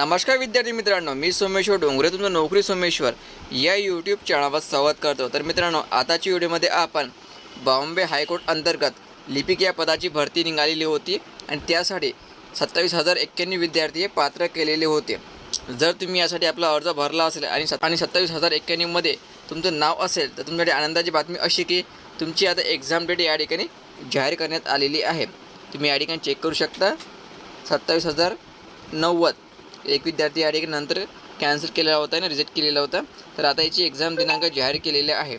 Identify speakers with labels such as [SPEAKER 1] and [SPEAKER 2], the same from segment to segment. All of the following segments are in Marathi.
[SPEAKER 1] नमस्कार विद्यार्थी मित्रांनो मी सोमेश्वर डोंगरे तुमचं नोकरी सोमेश्वर या यूट्यूब चॅनलवर संवाद करतो. तर मित्रांनो आताच्या व्हिडिओमध्ये आपण बॉम्बे हायकोर्ट अंतर्गत लिपिक या पदाची भरती निघालेली होती आणि त्यासाठी सत्तावीस हजार एक्क्याण्णव विद्यार्थी हे पात्र केलेले होते. जर तुम्ही यासाठी आपला अर्ज भरला असेल आणि स आणि सत्तावीस हजार एक्क्याण्णवमध्ये तुमचं नाव असेल तर तुमच्यासाठी आनंदाची बातमी अशी की तुमची आता एक्झाम डेट या ठिकाणी जाहीर करण्यात आलेली आहे. तुम्ही या ठिकाणी चेक करू शकता. सत्तावीस हजार नव्वद. एक विद्यार्थी या ठिकाणी नंतर कॅन्सल केलेला होता आणि रिजेक्ट केलेला होता. तर आता याची एक्झाम दिनांक जाहीर केलेले आहे.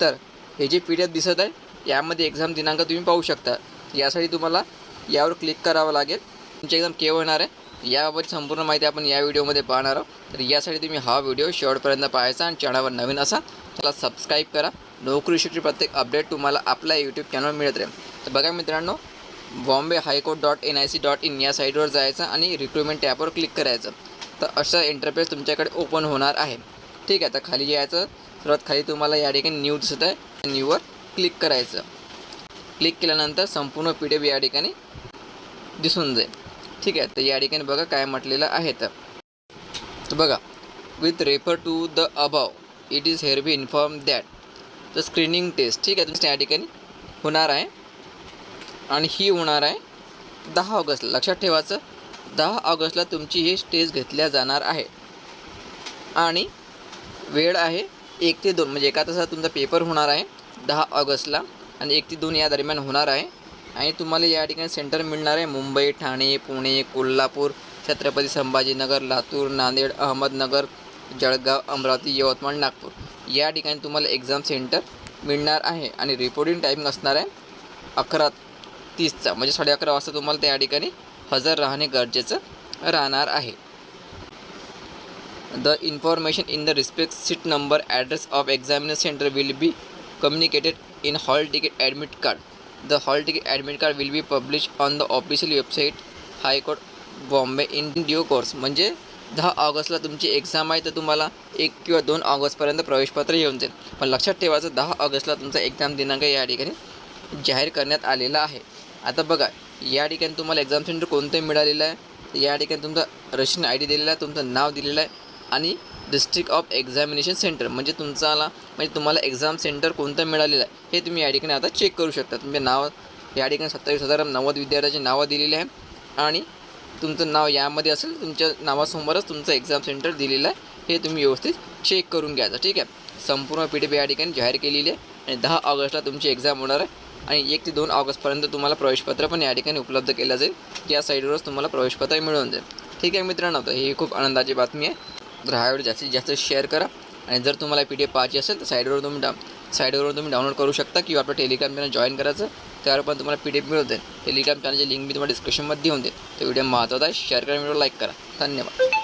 [SPEAKER 1] तर हे जे पी डी एफ दिसत आहे यामध्ये एक्झाम दिनांक तुम्ही पाहू शकता. यासाठी तुम्हाला यावर क्लिक करावं लागेल. तुमची एक्झाम केव्हा होणार आहे याबाबत संपूर्ण माहिती आपण या व्हिडिओमध्ये पाहणार आहोत. तर यासाठी तुम्ही हा व्हिडिओ शेवटपर्यंत पाहायचा आणि चॅनलवर नवीन असा त्याला सबस्क्राईब करा. नोकरी शिक्षण प्रत्येक अपडेट तुम्हाला आपल्या यूट्यूब चॅनलवर मिळत राहील. तर बघा मित्रांनो Bombay High Court dot N I C dot in या साईटवर जायचं आणि रिक्रुटमेंट टॅबवर क्लिक करायचं. तर अशा इंटरफेस तुमच्याकडे ओपन होणार आहे. ठीक आहे तर खाली यायचं. सर्वात खाली तुम्हाला या ठिकाणी न्यू दिसत आहे. न्यूवर क्लिक करायचं. क्लिक केल्यानंतर संपूर्ण पी डी एफ या ठिकाणी दिसून जाईल. ठीक आहे तर या ठिकाणी बघा काय म्हटलेलं आहे तर. तर बघा with refer to the above it is hereby inform that the screening test ठीक आहे तुमचं या ठिकाणी होणार आहे. आणि ही होणार आहे दहा ऑगस्टला लक्षात ठेवायचं दहा ऑगस्टला तुमची ही स्टेज घेतल्या जाणार आहे. आणि वेळ आहे एक ते दोन म्हणजे एका तासात तुमचा पेपर होणार आहे दहा ऑगस्टला आणि एक ते दोन या दरम्यान होणार आहे. आणि तुम्हाला या ठिकाणी सेंटर मिळणार आहे मुंबई ठाणे पुणे कोल्हापूर छत्रपती संभाजीनगर लातूर नांदेड अहमदनगर जळगाव अमरावती यवतमाळ नागपूर. या ठिकाणी तुम्हाला एक्झाम सेंटर मिळणार आहे आणि रिपोर्टिंग टायमिंग असणार आहे अकरा तीसचा म्हणजे साडे अकरा वाजता तुम्हाला त्या ठिकाणी हजर राहणे गरजेचं राहणार आहे. The information in the respect seat number address of examination centre will be communicated in hall ticket admit card the hall ticket admit card will be publish on the official website High Court Bombay in due course म्हणजे दहा ऑगस्टला तुमची एक्झाम आहे तर तुम्हाला एक किंवा दोन ऑगस्टपर्यंत प्रवेशपत्र येऊन जाईल. पण लक्षात ठेवायचं दहा ऑगस्टला तुमचा एक्झाम दिनांक या ठिकाणी जाहीर करण्यात आलेला आहे. आता बघा या ठिकाणी तुम्हाला एक्झाम सेंटर कोणतं मिळालेलं आहे तर या ठिकाणी तुमचा रशियन आय डी दिलेला आहे तुमचं नाव दिलेलं आहे आणि डिस्ट्रिक्ट ऑफ एक्झामिनेशन सेंटर म्हणजे तुमचाला म्हणजे तुम्हाला एक्झाम सेंटर कोणतं मिळालेलं आहे हे तुम्ही या ठिकाणी आता चेक करू शकता. तुमचे नाव या ठिकाणी सत्तावीस हजार नव्वद विद्यार्थ्याची नावं दिलेली आहे आणि तुमचं नाव यामध्ये असेल तुमच्या नावासमोरच तुमचं एक्झाम सेंटर दिलेलं आहे हे तुम्ही व्यवस्थित चेक करून घ्यायचं ठीक आहे? संपूर्ण पी डी पी या ठिकाणी जाहीर केलेली आहे आणि दहा ऑगस्टला तुमची एक्झाम होणार आहे. आणि एक ते दोन ऑगस्टपर्यंत तुम्हाला प्रवेशपत्र पण या ठिकाणी उपलब्ध केलं जाईल. या साईडवरच तुम्हाला प्रवेशपत्र मिळून जाईल. ठीक आहे मित्रांनो तर ही खूप आनंदाची बातमी आहे. तर हा व्हिडिओ जास्तीत जास्त शेअर करा. आणि जर तुम्हाला पी डी एफ पाहायची असेल तर साईडवर तुम्ही डा साईडवरून तुम्ही डाउनलोड करू शकता किंवा आपलं टेलिग्राम चॅनल जॉईन करायचं त्यावर पण तुम्हाला पी डी एफ मिळून जाईल. टेलिग्राम चॅनलची लिंक मी तुम्हाला डिस्क्रिप्शनमध्ये देऊन देईल. तो व्हिडिओ महत्त्वाचा आहे. शेअर करा व्हिडिओ लाईक करा. धन्यवाद.